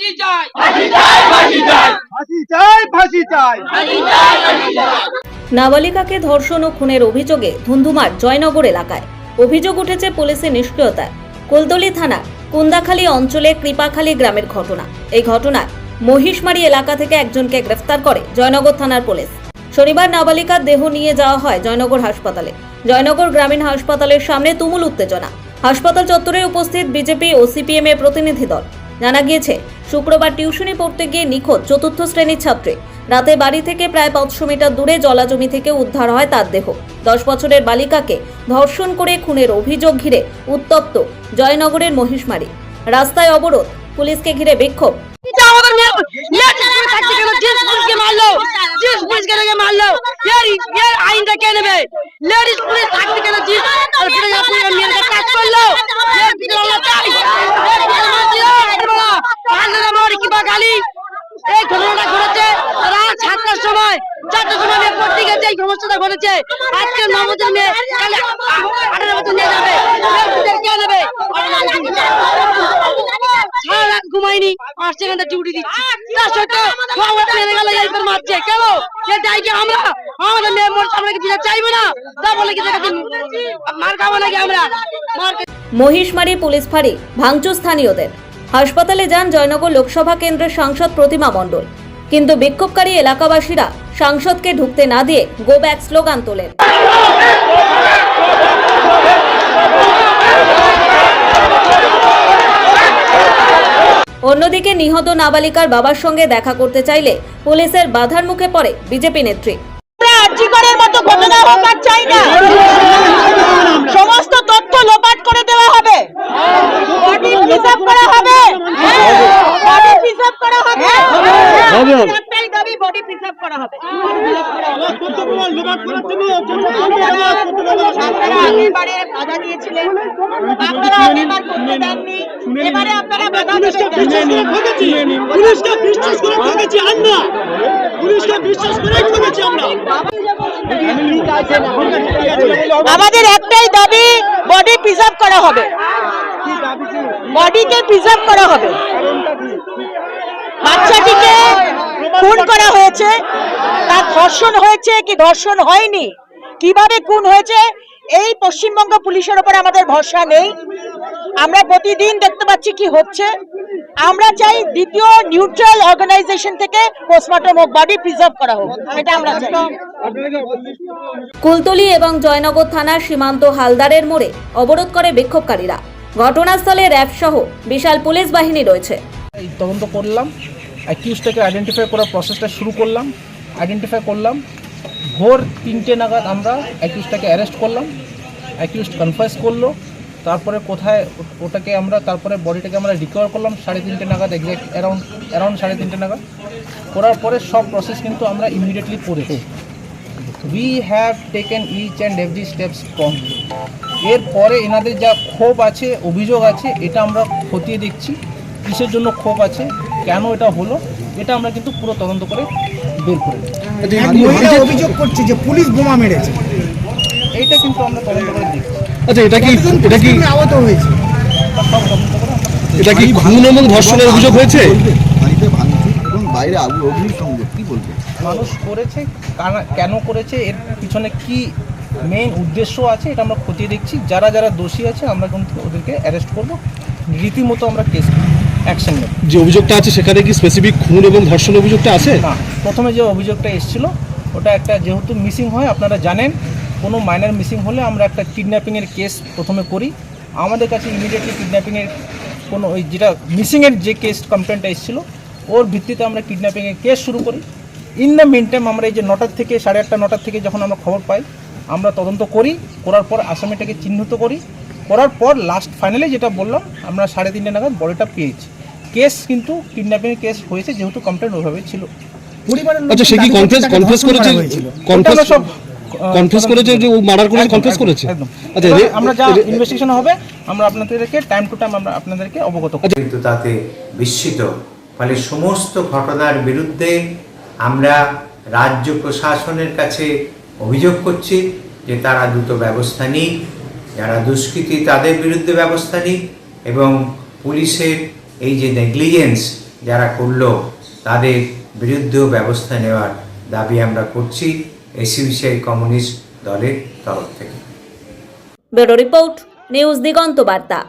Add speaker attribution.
Speaker 1: ফাঁসি চাই।
Speaker 2: ফাঁসি চাই ফাঁসি চাই।
Speaker 3: নাবালিকাকে ধর্ষণ ও খুনের অভিযোগে ধুন্ধুমার জয়নগর এলাকায়। অভিযোগ উঠেছে পুলিশের নিষ্ক্রিয়তায়। কুলতলি থানা কুন্দাখালী অঞ্চলে কৃপাখালী গ্রামের ঘটনা। এই ঘটনায় মহিষমারি এলাকা থেকে একজনকে গ্রেফতার করে জয়নগর থানার পুলিশ। শনিবার নাবালিকার দেহ নিয়ে যাওয়া হয় জয়নগর হাসপাতালে। জয়নগর গ্রামীণ হাসপাতালের সামনে তুমুল উত্তেজনা। হাসপাতাল চত্বরে উপস্থিত বিজেপি ও সিপিএম এর প্রতিনিধি দল। জানা গিয়েছে শুক্রবার টিউশনি পড়তে গিয়ে নিখোঁজ চতুর্থ শ্রেণির ছাত্রী। রাতে বাড়ি থেকে প্রায় পাঁচশো মিটার দূরে জলাজমি থেকে উদ্ধার হয় তার দেহ। দশ বছরের বালিকাকে ধর্ষণ করে খুনের অভিযোগ ঘিরে উত্তপ্ত জয়নগরের মহিষমারি। রাস্তায় অবরোধ, পুলিশকে ঘিরে বিক্ষোভ।
Speaker 1: লেডিস পুলিশ থাকতে পুলিশকে লেগে মারলো এর এর আইনটা কে নেবে লেডিস পুলিশ থাকতে কেন জেন্টস আর পুলিশ পুলিশ মেয়েকে কাজ করল এর পিছনে আমরা চাই এর পিছনে আমরা চাই আন্দাজে মারি কিবা গালি এই ঘটনাটা ঘটেছে রাত সাতটার সময় চারটার সময় মেয়ে পড়তে গেছে এই সমস্যাটা আজকে নবদের মেয়ে আঠারো বছর নিয়ে যাবে কে নেবে?
Speaker 3: পুলিশ ফাঁড়ি, ভাঙচুর স্থানীয়দের। হাসপাতালে যান জয়নগর লোকসভা কেন্দ্রের সাংসদ প্রতিমা মণ্ডল। কিন্তু বিক্ষোভকারী এলাকাবাসীরা সাংসদকে ঢুকতে না দিয়ে গো ব্যাক স্লোগান তোলেন। অন্যদিকে নিহত নাবালিকার বাবার সঙ্গে দেখা করতে চাইলে পুলিশের বাধার মুখে পড়ে বিজেপি নেত্রী।
Speaker 4: চাই না। সমস্ত তথ্য লোপাট করে দেওয়া হবে। করা হবে বডি প্রিজার্ভ করা হবে একটাই দাবি বডি প্রিজার্ভ করা হবে। আপনারা আগেরবারে বাধা দিয়েছিলেন। আপনারা আগেরবার করতে দেননি। এবারে আপনারা বাধা
Speaker 2: পুলিশকে বিশ্বাস করে ঠকেছি। আমরা পুলিশকে বিশ্বাস করে ঠকেছি আমরা।
Speaker 4: আমাদের একটাই দাবি বডি প্রিজার্ভ করা হবে। বডিকে প্রিজার্ভ করা হবে। বাচ্চাটিকে খুন করা হয়েছে। তার ধর্ষণ হয়েছে কি ধর্ষণ হয়নি? কীভাবে খুন হয়েছে? এই পশ্চিমবঙ্গ পুলিশের ওপর আমাদের ভরসা নেই। আমরা প্রতিদিন দেখতে পাচ্ছি কি হচ্ছে। আমরা চাই দ্বিতীয় নিউট্রাল অর্গানাইজেশন থেকে পোস্টমর্টম হোক বডি প্রিজার্ভ করা হোক। এটা আমরা চাই।
Speaker 3: কুলতলি এবং জয়নগর থানার সীমান্ত হালদারের মোড়ে অবরোধ করে বিক্ষোভকারীরা। ঘটনাস্থলে র্যাব সহ বিশাল পুলিশ বাহিনী রয়েছে।
Speaker 5: এই তদন্ত করলাম অ্যাকিউজটাকে আইডেন্টিফাই করার প্রসেসটা শুরু করলাম আইডেন্টিফাই করলাম, ভোর তিনটে নাগাদ আমরা অ্যাকিউজটাকে অ্যারেস্ট করলাম অ্যাকিউজ কনফার্স করল, তারপরে কোথায় ওটাকে আমরা, তারপরে বডিটাকে আমরা রিকভার করলাম সাড়ে তিনটে নাগাদ এক্স্যাক্ট অ্যারাউন্ড অ্যারাউন্ড সাড়ে তিনটে নাগাদ। করার পরে সব প্রসেস কিন্তু আমরা ইমিডিয়েটলি করেছি we have taken each and every steps কম এরপরে এনাদের যা ক্ষোভ আছে, অভিযোগ আছে, এটা আমরা খতিয়ে দেখছি। কিসের জন্য ক্ষোভ আছে? কেন এটা হলো? এটা আমরা কিন্তু পুরো তদন্ত করে বের করে
Speaker 6: মহিলা অভিযোগ করছে যে পুলিশ বোমা মেরেছে।
Speaker 5: এইটা কিন্তু আমরা তদন্ত করে দেখছি।
Speaker 7: আচ্ছা এটা কি
Speaker 6: কতজন
Speaker 7: এটা কি
Speaker 6: আহত হয়েছে।
Speaker 7: এটা কি খুন এবং ধর্ষণের অভিযোগ হয়েছে?
Speaker 8: বাড়িতে ভাঙচুর এবং বাইরে আগুন অগ্নিসংযোগ কি বলবেন
Speaker 5: মানুষ করেছে কেন করেছে এর পিছনে কি মেইন উদ্দেশ্য আছে এটা আমরা খতিয়ে দেখছি। যারা যারা দোষী আছে আমরা কিন্তু ওদেরকে অ্যারেস্ট করব। রীতিমতো আমরা কেস অ্যাকশন নেব।
Speaker 7: যে অভিযোগটা আছে সেখানে কি স্পেসিফিক খুন এবং ধর্ষণ অভিযোগটা আছে?
Speaker 5: না প্রথমে যে অভিযোগটা এসেছিল ওটা একটা যেহেতু মিসিং হয় আপনারা জানেন কোনো মাইনার মিসিং হলে আমরা একটা কিডন্যাপিংয়ের কেস প্রথমে করি। আমাদের কাছে ইমিডিয়েটলি কিডন্যাপিংয়ের কোনো ওই যেটা মিসিংয়ের যে কেস কমপ্লেনটা এসেছিল ওর ভিত্তিতে আমরা কিডন্যাপিংয়ের কেস শুরু করি। ইন দ্য মিন টাইম আমরা এই যে নটার থেকে সাড়ে আটটা নটার থেকে যখন আমরা খবর পাই আমরা তদন্ত করি করার পর আসামিটাকে চিহ্নিত করি। করার পর লাস্ট ফাইনালি যেটা বললাম আমরা সাড়ে তিনটে নাগাদ বডিটা পেয়েছি। কেস কিন্তু কিডন্যাপিংয়ের কেস হয়েছে যেহেতু কমপ্লেন ওইভাবে ছিল।
Speaker 6: পরিবারের
Speaker 7: আচ্ছা সে কি কনফেস কনফেস করেছে? কনফেস
Speaker 5: আমরা সব
Speaker 7: কনফেস করেছে যে ও মার্ডার করেছে কনফেস করেছে? আচ্ছা
Speaker 5: আমরা যা ইনভেস্টিগেশন হবে আমরা আপনাদেরকে টাইম টু টাইম আমরা আপনাদেরকে অবগত করব।
Speaker 9: কিন্তু তাতে বিস্মিত ফলে সমস্ত ঘটনার বিরুদ্ধে আমরা রাজ্য প্রশাসনের কাছে অভিযোগ করছি যে তারা দ্রুত ব্যবস্থা নিক। যারা দুষ্কৃতী, তাদের বিরুদ্ধে ব্যবস্থা নিক এবং পুলিশের এই যে নেগলিজেন্স যারা করল, তাদের বিরুদ্ধেও ব্যবস্থা নেওয়ার দাবি আমরা করছি এসিবিসিআই কমিউনিস্ট দলের তরফ থেকে।
Speaker 3: ব্যুরো রিপোর্ট, নিউজ দিগন্ত বার্তা।